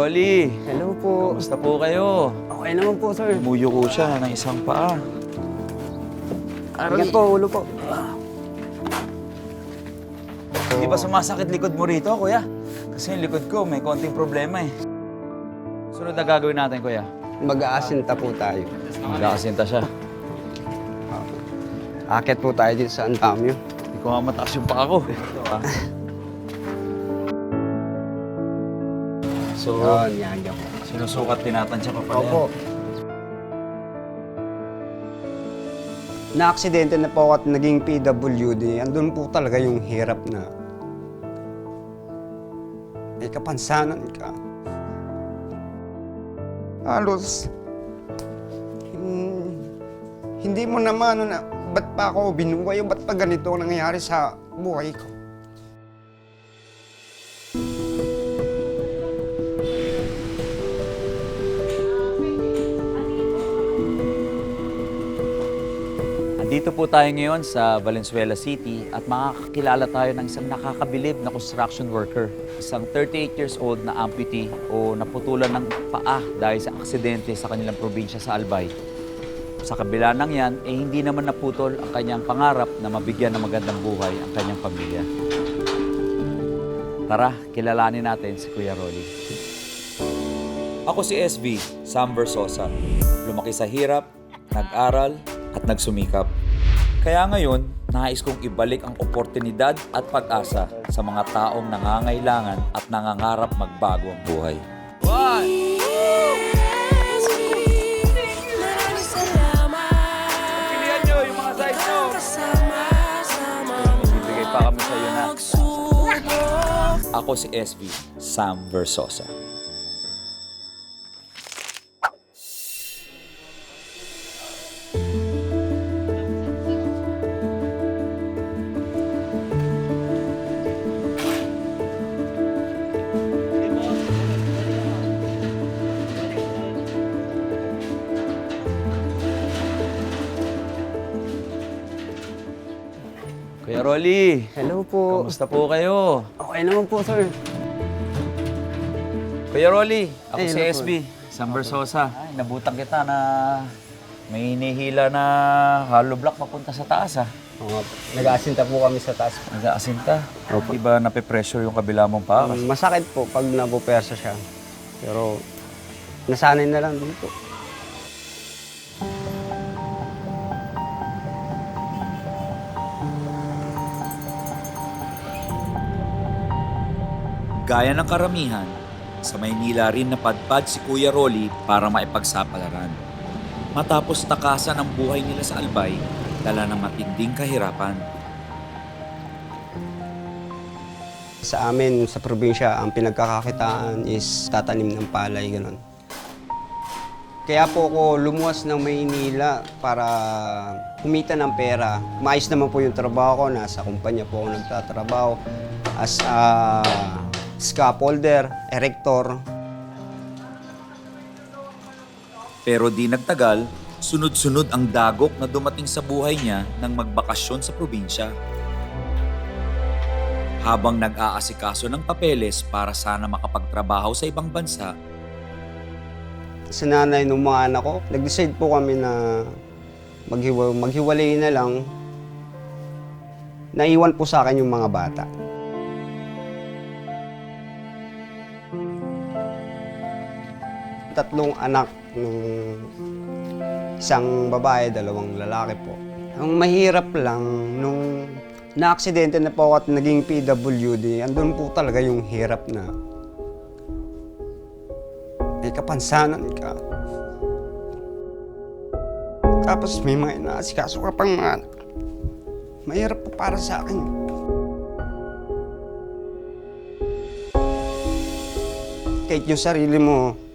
Rolly, Hello po. kamusta po kayo? Okay naman po, sir. Muyo ko siya ng isang paa. Ingat po, ulo po. Di ba sumasakit likod mo rito, kuya? Kasi yung likod ko may konting problema eh. Sunod na gagawin natin, kuya. Mag-aasinta po tayo. Magkakasinta siya. Akit po tayo dito sa Antamyo. Hindi ko nga mataas yung paa ko. Ito, ah. So, Yun, yan, yan sinusukat, tinatansya pa pala Opo. Na-aksidente na po ako at naging PWD. Andun po talaga yung hirap na may kapansanan ka. Halos, hin- hindi mo naman ano na, ba't pa ako binuhay o ba't pa ganito ang nangyayari sa buhay ko? Andito po tayo ngayon sa Valenzuela City at makakakilala tayo ng isang nakakabilib na construction worker. Isang 38 years old na amputee o naputulan ng paa dahil sa aksidente sa kanilang probinsya sa Albay. Sa kabila ng yan, eh hindi naman naputol ang kanyang pangarap na mabigyan ng magandang buhay ang kanyang pamilya. Tara, kilalanin natin si Kuya Rolly. Ako si SB, Sam Versosa. Lumaki sa hirap, nag-aral, at nagsumikap. Kaya ngayon, nais kong ibalik ang oportunidad at pag-asa sa mga taong nangangailangan at nangangarap magbago ang buhay. Na. Ako si SB, Sam Versosa. Rolly, Hello po. kamusta po kayo? Okay naman po, sir. Kuya Rolly, ako Ay, si hello po. SB, Sam Versosa. Ay, nabutang kita na may hinihila na hollow block papunta sa taas ah. Oo, Nag-aasinta po kami sa taas. Nag-aasinta. Opo. Di ba nape-pressure yung kabila mong paa? Um, masakit po pag nabupersa siya. Pero nasanay na lang din po. Gaya ng karamihan, sa Maynila rin napadpad si Kuya Rolly para maipagsapalaran. Matapos takasan ang buhay nila sa Albay, dala ng matinding kahirapan. Sa amin, sa probinsya, ang pinagkakakitaan is tatanim ng palay, ganun. Kaya po ako lumuwas ng Maynila para kumita ng pera. Maayos naman po yung trabaho ko. Nasa kumpanya po ako nagtatrabaho as a scaffolder, erector. Pero di nagtagal, sunod-sunod ang dagok na dumating sa buhay niya nang magbakasyon sa probinsya. Habang nag-aasikaso ng papeles para sana makapagtrabaho sa ibang bansa, sa nanay ng mga anak ko, nag-decide po kami na maghiwa, maghiwalay na lang. Naiwan po sa akin yung mga bata. Tatlong anak ng isang babae, dalawang lalaki po. Ang mahirap lang, nung na-aksidente na po at naging PWD, andun po talaga yung hirap na may kapansanan ka. Tapos may mga inaasikaso ka pang mga anak. Mahirap pa para sa akin. Kahit yung sarili mo,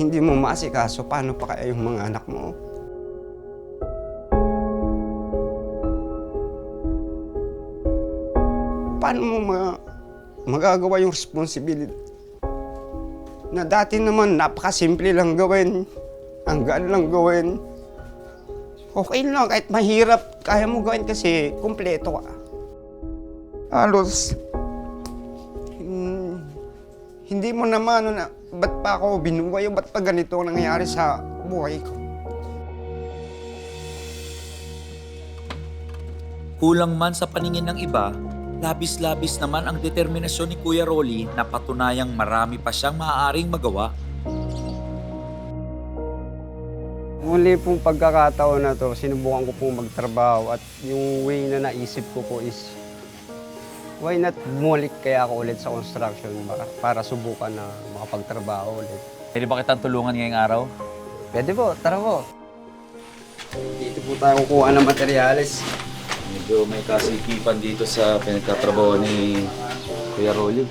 hindi mo maasikaso, paano pa kaya yung mga anak mo? Paano mo ma- magagawa yung responsibility? na dati naman napakasimple lang gawin. Ang gaan lang gawin. Okay lang, kahit mahirap, kaya mo gawin kasi kumpleto ka. Halos, hin- hindi mo naman ano na, ba't pa ako binuhay? Ba't pa ganito ang nangyayari sa buhay ko? Kulang man sa paningin ng iba, labis-labis naman ang determinasyon ni Kuya Rolly na patunayang marami pa siyang maaaring magawa. Muli pong pagkakataon na to, sinubukan ko pong magtrabaho at yung way na naisip ko po is why not bumalik kaya ako ulit sa construction para, para subukan na makapagtrabaho ulit. Pwede ba kitang tulungan ngayong araw? Pwede po, tara po. Dito po tayo kukuha ng materyales. Medyo may kasikipan dito sa pinagtatrabaho ni Kuya Rolly.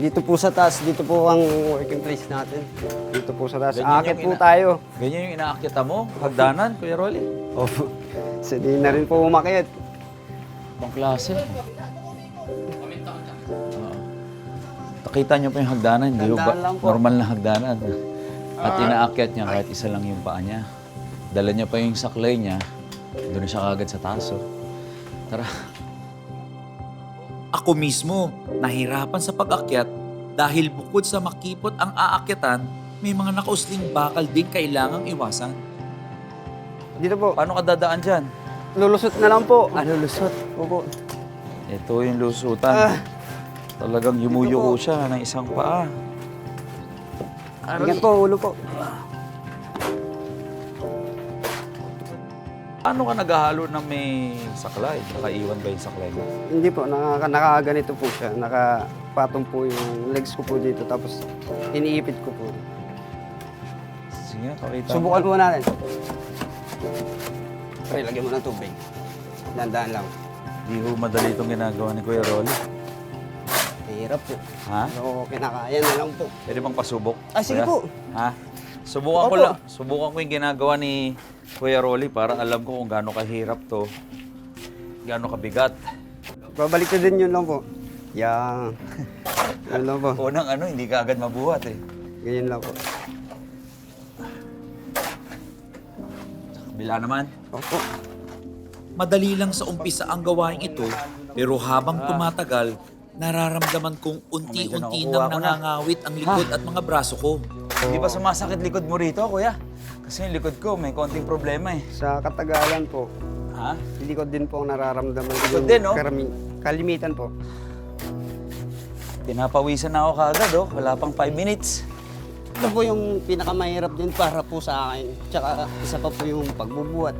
Dito po sa taas, dito po ang working place natin. Dito po sa taas. Ganyan Akit yung po tayo. Ganyan yung inaakyata mo? Hagdanan, Kuya Rolly? Opo. So, di na rin po umakit. Ibang klase. Oo. Nakita niyo pa yung hagdanan, hindi ho ba? Po. Normal na hagdanan. At inaakyat niya kahit isa lang yung paa niya. Dala niya pa yung saklay niya. Doon siya kagad sa taso. Tara. Ako mismo, nahirapan sa pag-akyat dahil bukod sa makipot ang aakyatan, may mga nakausling bakal din kailangang iwasan. Dito po. Paano ka dadaan dyan? Lulusot na lang po. Ah, lulusot. Opo. Ito yung lusutan. Ah. Talagang yumuyuko siya ng isang paa. Ingat po, ulo po. Paano ka naghahalo ng may saklay? Nakaiwan ba yung saklay mo? Hindi po, naka, nakaganito po siya. Nakapatong po yung legs ko po dito. Tapos iniipit ko po. Sige, pakita mo. Subukan po natin. Pre, lagyan mo ng tubig. Dandaan lang. Di ho madali itong ginagawa ni Kuya Rolly. Hirap po. Ha? Pero kinakaya na lang po. Pwede bang pasubok? Ah, sige Kuya? po. Ha? Subukan ko Opo. lang. Subukan ko yung ginagawa ni Kuya Rolly para alam ko kung gaano kahirap to. Gaano kabigat. Babalik ko din yun lang po. Yan. Yun lang po. Unang ano, hindi ka agad mabuhat eh. Ganyan lang po. Kabila naman. Opo. Madali lang sa umpisa ang gawain ito, pero habang tumatagal, nararamdaman kong unti-unti Medyo nakukuha nang ko na. nangangawit ang likod at mga braso ko. Hindi ba sumasakit likod mo rito, Kuya? Kasi yung likod ko may konting problema eh. Sa katagalan po, Ha? likod din po ang nararamdaman. ko. Likod din, no? karami- kalimitan po. Pinapawisan na ako kaagad oh. Wala pang 5 minutes. Ito po yung pinakamahirap din para po sa akin. Tsaka isa pa po yung pagbubuhat.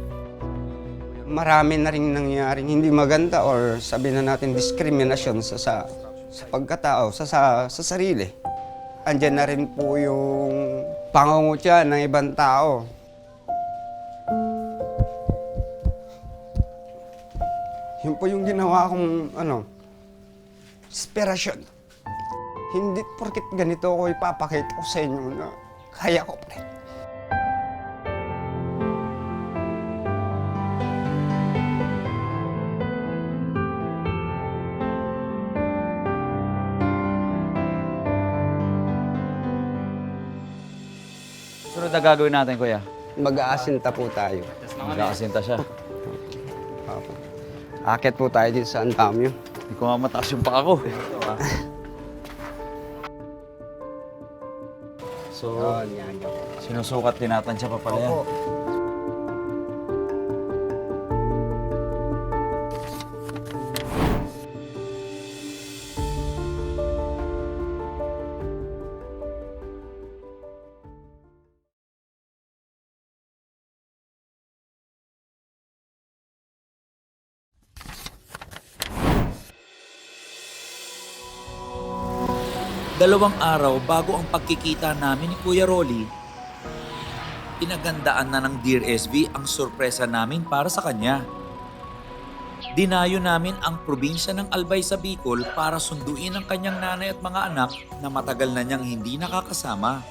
Marami na rin nangyaring hindi maganda or sabi na natin discrimination sa sa, sa pagkatao, sa, sa, sa sarili. Andyan na rin po yung pangungutya ng ibang tao. Yun po yung ginawa kong ano, inspirasyon. Hindi porkit ganito ako ipapakita ko sa inyo na kaya ko pre. Sunod na gagawin natin, Kuya. Mag-aasinta po tayo. Magkakasinta siya. Opo. Akit po tayo dito sa andamyo. Hindi ko nga mataas yung paa ko. So, yan, yan. sinusukat din natin siya pa pala yan. Opo. Dalawang araw bago ang pagkikita namin ni Kuya Rolly, pinagandaan na ng Dear SB ang sorpresa namin para sa kanya. Dinayo namin ang probinsya ng Albay sa Bicol para sunduin ang kanyang nanay at mga anak na matagal na niyang hindi nakakasama.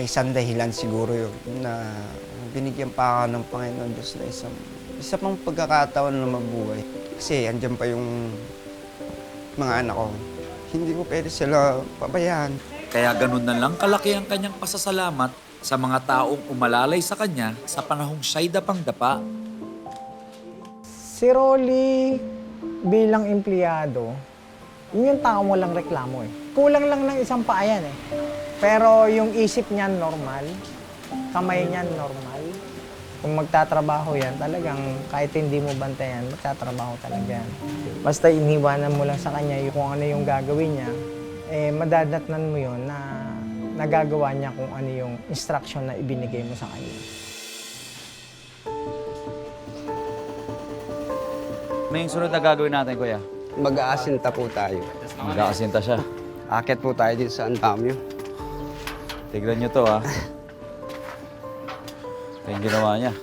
May isang dahilan siguro yun na binigyan pa ako ng Panginoon Diyos na isang, isa pang pagkakataon na mabuhay. Kasi andyan pa yung mga anak ko. Hindi ko pwede sila pabayaan. Kaya ganun na lang kalaki ang kanyang pasasalamat sa mga taong umalalay sa kanya sa panahong siya'y dapang-dapa. Si Rolly bilang empleyado, yun yung tao mo lang reklamo eh. Kulang lang ng isang paa yan eh. Pero yung isip niyan normal, kamay niyan normal. Kung magtatrabaho yan, talagang kahit hindi mo bantayan, magtatrabaho talaga yan. Basta iniwanan mo lang sa kanya yung kung ano yung gagawin niya, eh madadatnan mo yun na nagagawa niya kung ano yung instruction na ibinigay mo sa kanya. May sunod na gagawin natin, kuya. Mag-aasinta po tayo. Mag-aasinta siya. Akit po tayo dito sa Antamyo. Tignan nyo to, ha. Ito yung ginawa niya.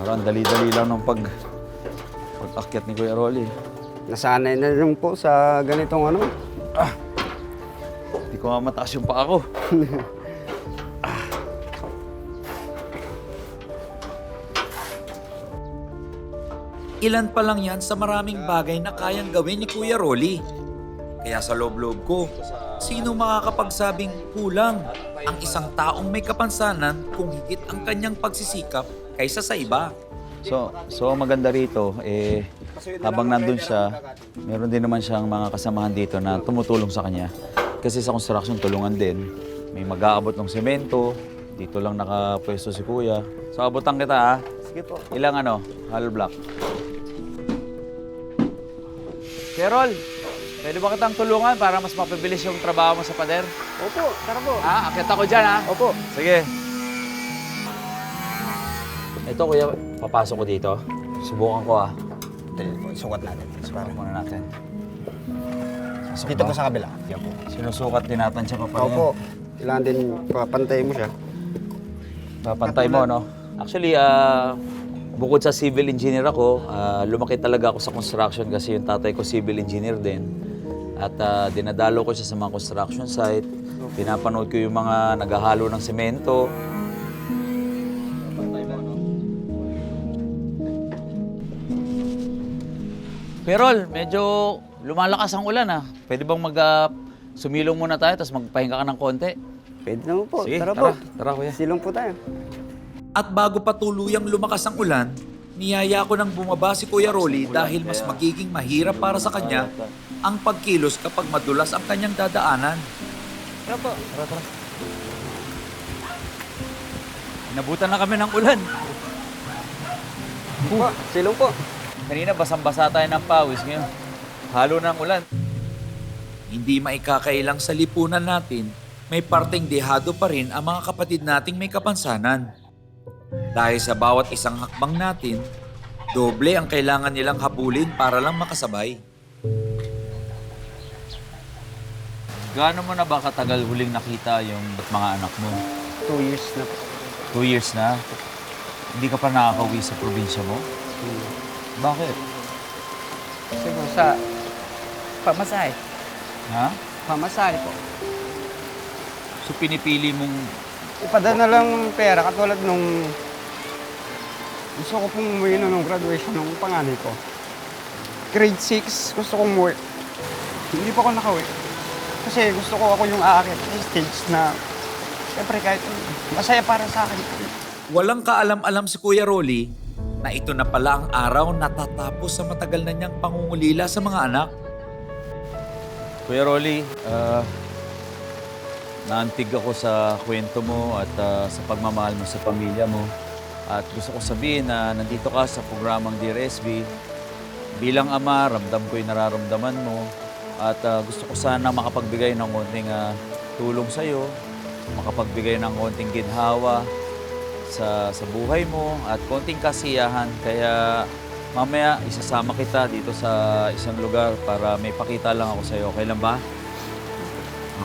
Parang dali-dali lang nung pag pag-akyat ni Kuya Rolly. Nasanay na rin po sa ganitong ano. Hindi ko nga mataas yung paa ko. Ilan pa lang yan sa maraming bagay na kayang gawin ni Kuya Rolly. Kaya sa loob-loob ko, sino makakapagsabing kulang ang isang taong may kapansanan kung higit ang kanyang pagsisikap kaysa sa iba? So, so maganda rito, eh, habang nandun siya, meron din naman siyang mga kasamahan dito na tumutulong sa kanya. Kasi sa construction, tulungan din. May mag-aabot ng semento, dito lang nakapwesto si Kuya. So, abutan kita ha. Sige po. Ilang ano, hollow block. Carol, pwede ba kitang tulungan para mas mapabilis yung trabaho mo sa pader? Opo, tara po. Ha? Akit ako dyan ha? Opo. Sige. Ito kuya, papasok ko dito. Subukan ko ah. Sukat natin. Subukan muna natin. Pasok Dito ba? po sa kabila. Yan po. Sinusukat din natin siya paparin. Opo. Kailangan din papantay mo siya. Papantay mo, no? Actually, ah, bukod sa civil engineer ako, ah, lumaki talaga ako sa construction kasi yung tatay ko civil engineer din. At ah, dinadalo ko siya sa mga construction site. Pinapanood ko yung mga naghahalo ng semento. Perol, medyo lumalakas ang ulan ah. Pwede bang mag ah, sumilong muna tayo tapos magpahinga ka ng konti? Pwede naman po. Sige, tara, tara. po. Tara, kuya. Silong po tayo. At bago pa tuluyang lumakas ang ulan, niyaya ko nang bumaba si Kuya Rolly dahil mas magiging mahirap para sa kanya ang pagkilos kapag madulas ang kanyang dadaanan. Tara po. Tara, tara. Nabutan na kami ng ulan. Po, silong po. Kanina basang-basa tayo ng pawis ngayon. Halo ng ulan. Hindi maikakailang sa lipunan natin, may parteng dehado pa rin ang mga kapatid nating may kapansanan. Dahil sa bawat isang hakbang natin, doble ang kailangan nilang habulin para lang makasabay. Gaano mo na ba katagal huling nakita yung mga anak mo? Two years na po. Two years na. Hindi ka pa nakakauwi sa probinsya mo? Bakit? Kasi po sa pamasahe. Ha? Pamasahe po. So pinipili mong... Ipadala lang pera katulad nung gusto ko pong umuwi na nung graduation ng panganay ko. Grade 6, gusto kong umuwi. Hindi pa ako nakauwi. Kasi gusto ko ako yung aakit sa stage na siyempre kahit masaya para sa akin. Walang kaalam-alam si Kuya Rolly na ito na pala ang araw na tatapos sa matagal na niyang pangungulila sa mga anak. Kuya Rolly, ah, naantig ako sa kwento mo at ah, sa pagmamahal mo sa pamilya mo. At gusto ko sabihin na nandito ka sa programang Dear SB. Bilang ama, ramdam ko yung nararamdaman mo. At ah, gusto ko sana makapagbigay ng konting ah, tulong sa'yo, makapagbigay ng konting ginhawa sa, sa buhay mo at konting kasiyahan. Kaya mamaya isasama kita dito sa isang lugar para may pakita lang ako sa'yo. Okay lang ba?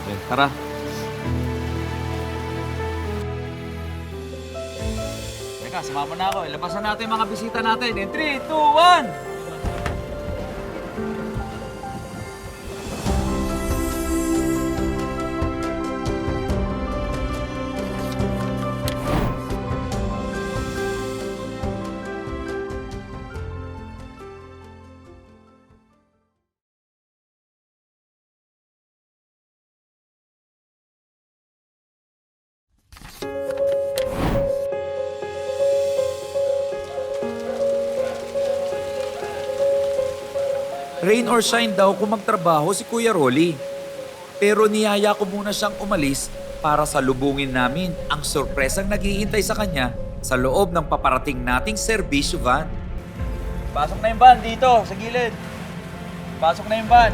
Okay, tara. Teka, sumama na ako. Ilabasan natin yung mga bisita natin. In 3, 2, 1! Rain or shine daw kung magtrabaho si Kuya Rolly. Pero niyaya ko muna siyang umalis para salubungin namin ang sorpresang naghihintay sa kanya sa loob ng paparating nating serbisyo van. Pasok na yung van dito, sa gilid. Pasok na yung van.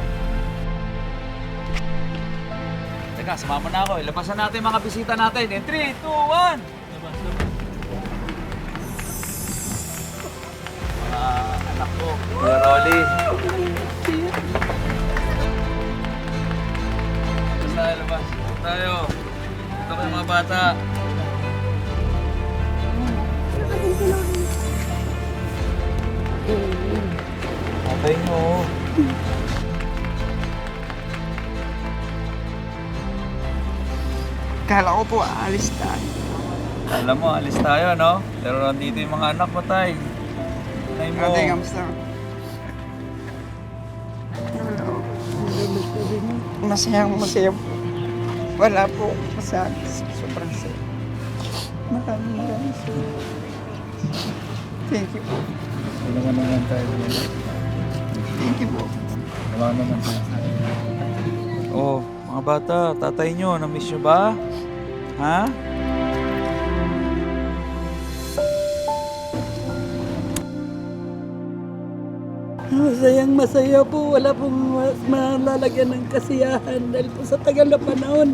Teka, sumama na ako. Ilabasan natin mga bisita natin. In 3, 2, 1! Po aalis tayo. Alam mo, alis tayo, no? Pero nandito yung mga anak mo, tay. Tay mo. Ate, kamusta? Masayang masaya po. Wala po masabi. Sobrang saya. Maraming maraming. Thank you po. Wala ka naman tayo. Thank you po. Wala naman tayo. Oh, mga bata, tatay nyo, na-miss nyo ba? Ha? Masayang masaya po. Wala pong ma- malalagyan ng kasiyahan dahil po sa tagal na panahon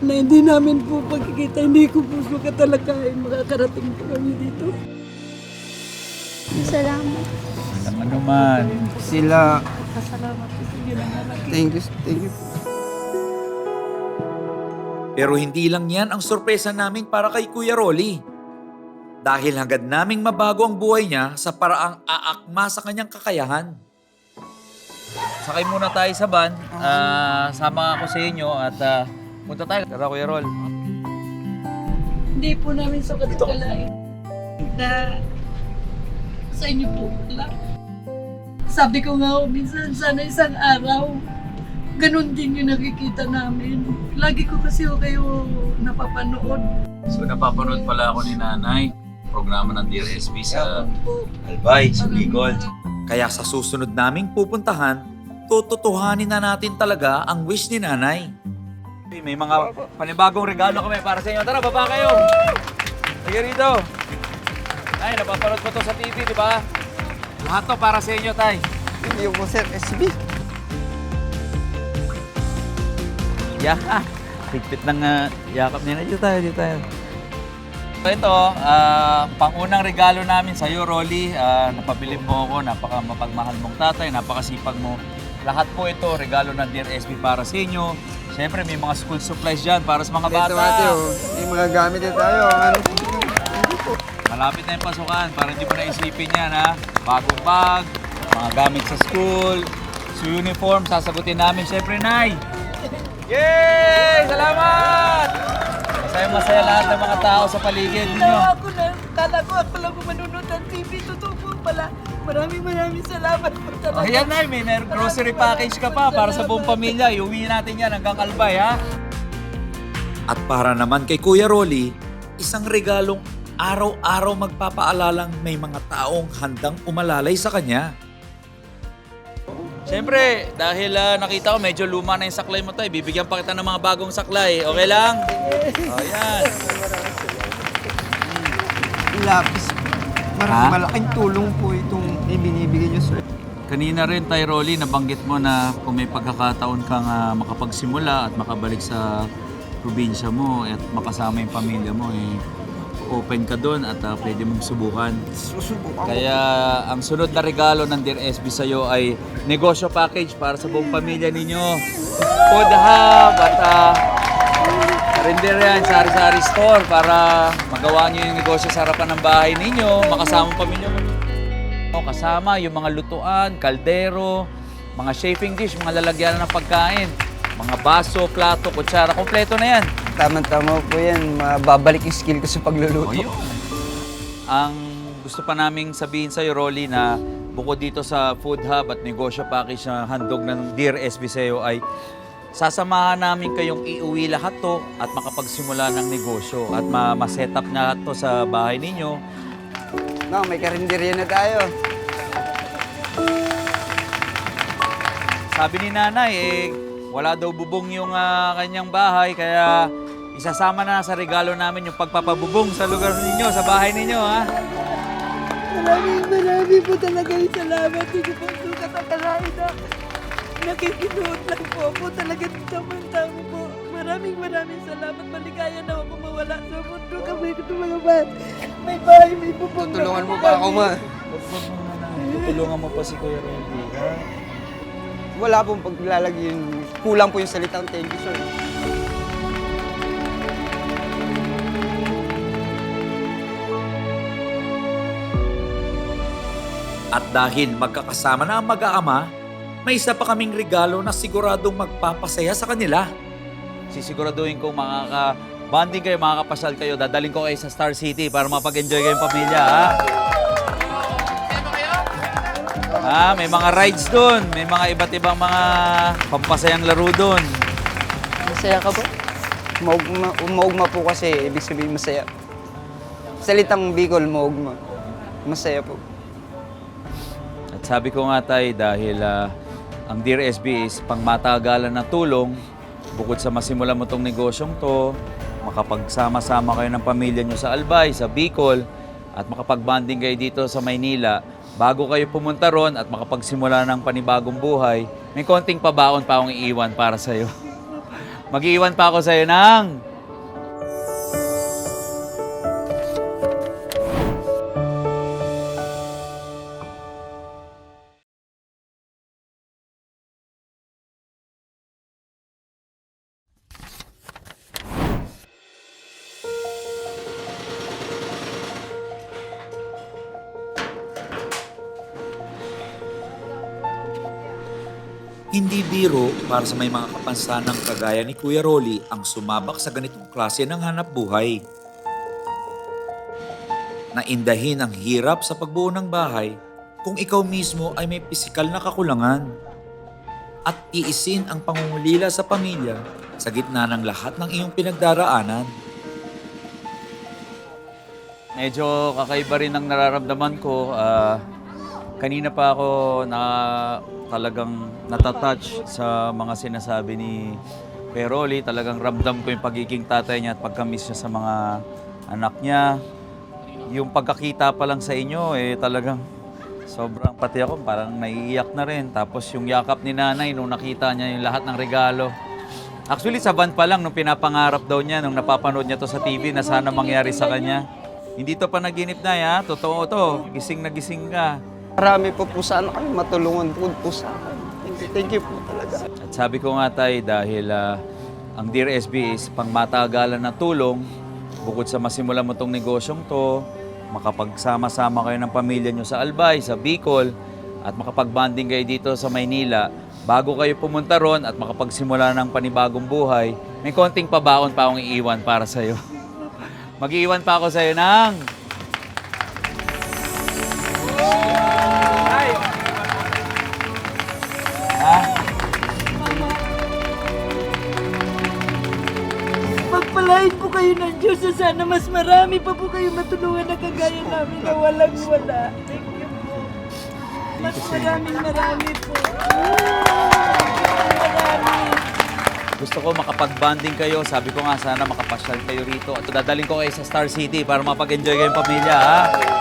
na hindi namin po pagkikita, hindi ko po makatalakayin makakarating po kami dito. Salamat. Naman naman. Sila, Pasalamat po sa ginangalaki. thank you, thank you. Pero hindi lang yan ang sorpresa namin para kay Kuya Rolly. Dahil hangad naming mabago ang buhay niya sa paraang aakma sa kanyang kakayahan. Sakay muna tayo sa van. Ah, sama ako sa inyo at ah, punta tayo. Tara, Kuya Rol. Hindi po namin sa katikalain na sa inyo po lang. Sabi ko nga ho, minsan sana isang araw, ganun din yung nakikita namin. Lagi ko kasi ho kayo napapanood. So, napapanood pala ako ni Nanay. Programa ng DRSB sa. Albay, sa Bicol. Kaya sa susunod naming pupuntahan, tututuhanin na natin talaga ang wish ni nanay. May mga panibagong regalo kami para sa inyo. Tara, baba kayo! Sige rito. Ay, napapanood ko to sa TV, di ba? Lahat to para sa inyo, Tay. Thank you po, sir. SB. Yeah. Higpit ng uh, yakap nila. Dito tayo, dito tayo. So ito, ah, pangunang regalo namin sa iyo, Rolly. Ah, napabili mo ako, napaka mapagmahal mong tatay, napakasipag mo. Lahat po ito, regalo ng Dear SB para sa inyo. Siyempre, may mga school supplies dyan para sa mga bata. Ito ate, oh. May mga gamit na tayo. Ano? Malapit na yung pasukan para hindi mo na isipin yan ha. Bagong bag, mga gamit sa school, sa uniform, sasagutin namin syempre, Nay. Yay! Salamat! Masaya masaya lahat ng mga tao sa paligid ninyo. Kala ako na, kala ko ako lang manunod ng TV. Totoo po pala. Maraming maraming salamat po talaga. Ayan na, may may grocery package ka pa para sa buong pamilya. Iuwi natin yan hanggang Albay ha. At para naman kay Kuya Rolly, isang regalong araw-araw magpapaalalang may mga taong handang umalalay sa kanya. Siyempre, dahil ah, nakita ko medyo luma na yung saklay mo tayo, bibigyan pa kita ng mga bagong saklay. Okay lang? O yan. Lapis. Maraming malaking tulong po itong ibinibigay niyo, sir. Kanina rin, Tay Rolly, nabanggit mo na kung may pagkakataon kang ah, makapagsimula at makabalik sa probinsya mo at makasama yung pamilya mo, eh, open ka doon at ah, pwede mong subukan. Susubukan. Kaya ang sunod na regalo ng Dear SB sa'yo ay negosyo package para sa buong pamilya ninyo. Food hub at uh, karinderya yan, sari-sari store para magawa nyo yung negosyo sa harapan ng bahay ninyo, makasama ang pamilya mo. O, Kasama yung mga lutuan, kaldero, mga chafing dish, mga lalagyan ng pagkain, mga baso, plato, kutsara, kompleto na yan. Tama-tama po yan. Mababalik yung skill ko sa pagluluto. O yun. Ang gusto pa naming sabihin sa'yo, Rolly, na bukod dito sa food hub at negosyo package na handog ng Dear SB sa'yo ay sasamahan namin kayong iuwi lahat to at makapagsimula ng negosyo at ma- ma-set up na to sa bahay ninyo. No, may karinderya na tayo. sabi ni nanay, eh, wala daw bubong yung ah, kanyang bahay, kaya isasama na sa regalo namin yung pagpapabubong sa lugar ninyo, sa bahay ninyo, ha? Maraming maraming po talaga yung salamat. Hindi po sukat ang kalain na nakikinood lang po ako talaga tamang-tama po. Maraming maraming salamat. Maligaya na ako mawala sa mundo kami ito mga bat. May bahay, may bubong. na Tulungan mo po pa ako, ma. Tutulungan mo pa si Kuya Randy, ha? Wala pong paglalagyan. Kulang po yung salitang thank you, sir. At dahil magkakasama na ang mag-aama, may isa pa kaming regalo na siguradong magpapasaya sa kanila. Sisiguraduhin kong makaka-bonding kayo, makakapasal kayo. Dadaling ko kayo sa Star City para mapag-enjoy kayong pamilya, ha? Ah, may mga rides doon. May mga iba't ibang mga pampasayang laro doon. Masaya ka po? Maugma, maugma po kasi, ibig sabihin masaya. Salitang Bicol, maugma. Masaya po. Sabi ko nga tay, dahil ah, ang Dear SB is pangmatagalan na tulong, bukod sa masimula mo tong negosyong to, makapagsama-sama kayo ng pamilya nyo sa Albay, sa Bicol, at makapag-bonding kayo dito sa Maynila, bago kayo pumunta ron at makapagsimula ng panibagong buhay, may konting pabaon pa akong iiwan para sa'yo. Mag-iiwan pa ako sa'yo ng... para sa may mga kapansanang kagaya ni Kuya Rolly ang sumabak sa ganitong klase ng hanap buhay. Naindahin ang hirap sa pagbuo ng bahay kung ikaw mismo ay may pisikal na kakulangan. At iisin ang pangungulila sa pamilya sa gitna ng lahat ng iyong pinagdaraanan. Medyo kakaiba rin ang nararamdaman ko. Ah, kanina pa ako na talagang natatouch sa mga sinasabi ni Rolly. Talagang ramdam ko yung pagiging tatay niya at pagkamiss niya sa mga anak niya. Yung pagkakita pa lang sa inyo, eh talagang sobrang pati ako, parang naiiyak na rin. Tapos yung yakap ni nanay nung nakita niya yung lahat ng regalo. Actually, sa van pa lang, nung pinapangarap daw niya, nung napapanood niya to sa TV, na sana mangyari sa kanya. Hindi to panaginip na, ya. Totoo to. Gising na gising ka. Marami po po sana kayo matulungan po po sa akin. Thank you, po talaga. At sabi ko nga tay, dahil ah, ang Dear SB is pangmatagalan na tulong, bukod sa masimula mo tong negosyong to, makapagsama-sama kayo ng pamilya nyo sa Albay, sa Bicol, at makapag-bonding kayo dito sa Maynila, bago kayo pumunta ron at makapagsimula ng panibagong buhay, may konting pabaon pa akong iiwan para sa'yo. Mag-iiwan pa ako sa'yo ng... kayo ng Diyos na sana mas marami pa po kayo matulungan na kagaya namin na walang wala. Thank you po. Mas maraming marami po. Marami. Gusto ko makapag-bonding kayo. Sabi ko nga sana makapasyal kayo rito. At dadaling ko kayo sa Star City para mapag-enjoy kayong pamilya, ha?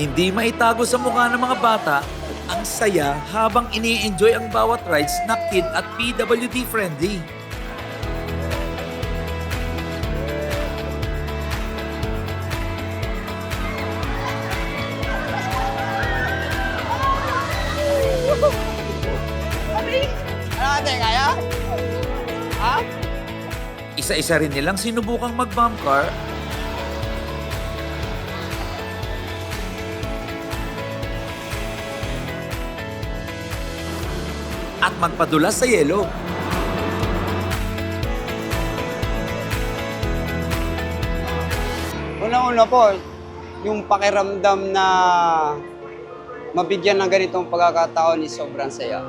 Hindi maitago sa mukha ng mga bata ang saya habang ini-enjoy ang bawat rides na kid at PWD friendly. Isa-isa rin nilang sinubukang mag-bump car magpadulas sa yelo. Una-una po, yung pakiramdam na mabigyan ng ganitong pagkakataon is sobrang saya.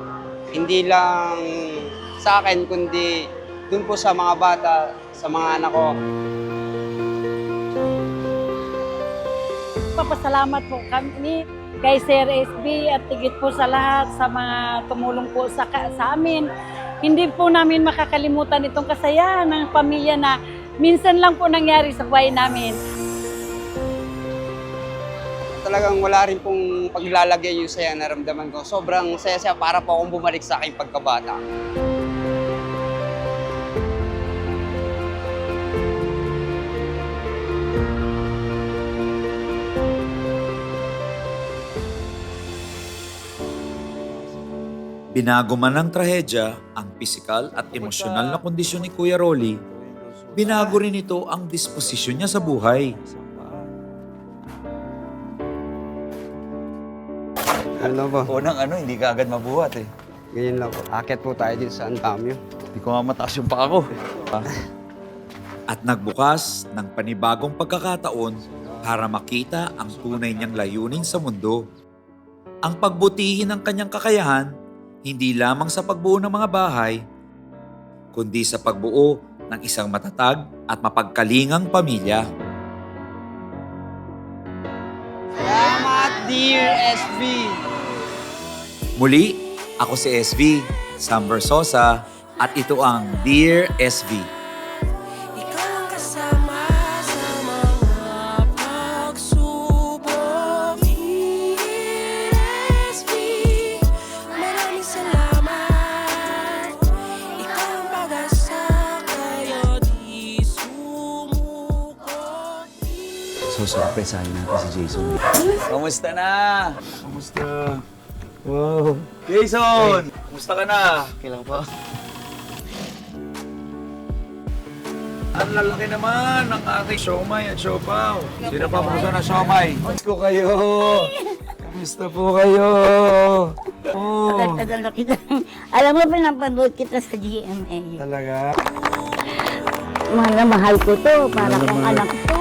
Hindi lang sa akin, kundi dun po sa mga bata, sa mga anak ko. Papasalamat po kami kay Sir SB at tigit po sa lahat sa mga tumulong po sa, sa amin. Hindi po namin makakalimutan itong kasayahan ng pamilya na minsan lang po nangyari sa buhay namin. Talagang wala rin pong paglalagay yung saya na naramdaman ko. Sobrang saya-saya para po akong bumalik sa aking pagkabata. Binago man ng trahedya ang pisikal at emosyonal na kondisyon ni Kuya Rolly, binago rin ito ang disposisyon niya sa buhay. Ano ba? Unang ano, hindi ka agad mabuhat eh. Ganyan lang po. Akit po tayo dito sa Antamyo. Hindi ko nga mataas yung paa ko. At nagbukas ng panibagong pagkakataon para makita ang tunay niyang layunin sa mundo. Ang pagbutihin ng kanyang kakayahan, hindi lamang sa pagbuo ng mga bahay, kundi sa pagbuo ng isang matatag at mapagkalingang pamilya. Salamat, dear SB! Muli, ako si SV, Sam Versosa, at ito ang Dear SV. So, sorpresahin natin si Jason. Kamusta na? Kamusta? Wow. Jason! Kamusta ka na? Kailang po. Ang lalaki naman ng ating siomay at siopaw. Sino pa puso na siomay? Miss ko kayo. Kamusta po kayo? Oh, Tagal na kita. Alam mo, pinapanood kita sa GMA. talaga? Mahal na mahal ko to. Para kung anak ko.